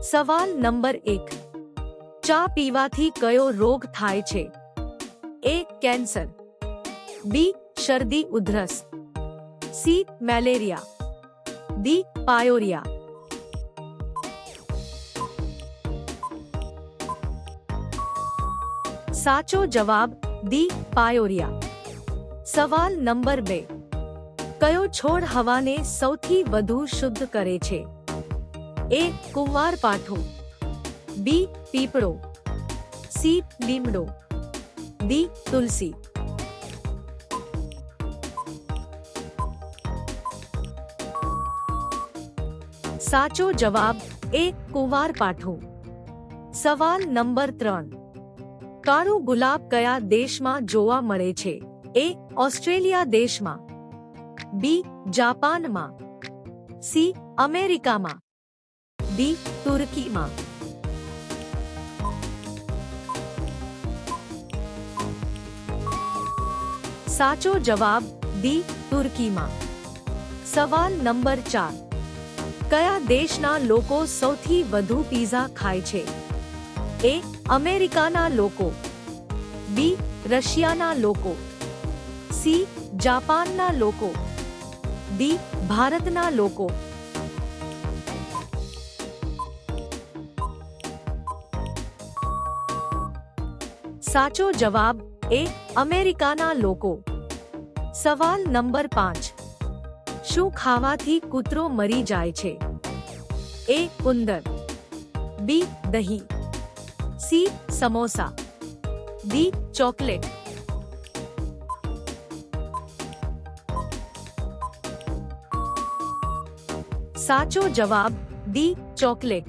સવાલ નંબર એક ચા પીવાથી કયો રોગ થાય છે એ કેન્સર બી શરદી ઉધરસ સી મેલેરિયા ડી પાયોરિયા સાચો જવાબ ડી પાયોરિયા સવાલ નંબર બે કયો છોડ હવાને સૌથી વધુ શુદ્ધ કરે છે એ કુંવાર પાઠું બી પીપળો સી લીમડો ડી તુલસી સાચો જવાબ એ કુંવાર પાઠું સવાલ નંબર ત્રણ કાળું ગુલાબ કયા દેશમાં જોવા મળે છે એ ઓસ્ટ્રેલિયા દેશમાં બી જાપાનમાં સી અમેરિકામાં ડી તુર્કીમાં સાચો જવાબ ડી તુર્કીમાં સવાલ નંબર ચાર કયા દેશના લોકો સૌથી વધુ પીઝા ખાય છે એ અમેરિકાના લોકો બી રશિયાના લોકો સી જાપાનના લોકો ડી ભારતના લોકો સાચો જવાબ એ અમેરિકાના લોકો સવાલ નંબર પાંચ શું ખાવાથી કૂતરો મરી જાય છે એ ઉંદર બી દહીં સી સમોસા ડી ચોકલેટ સાચો જવાબ ડી ચોકલેટ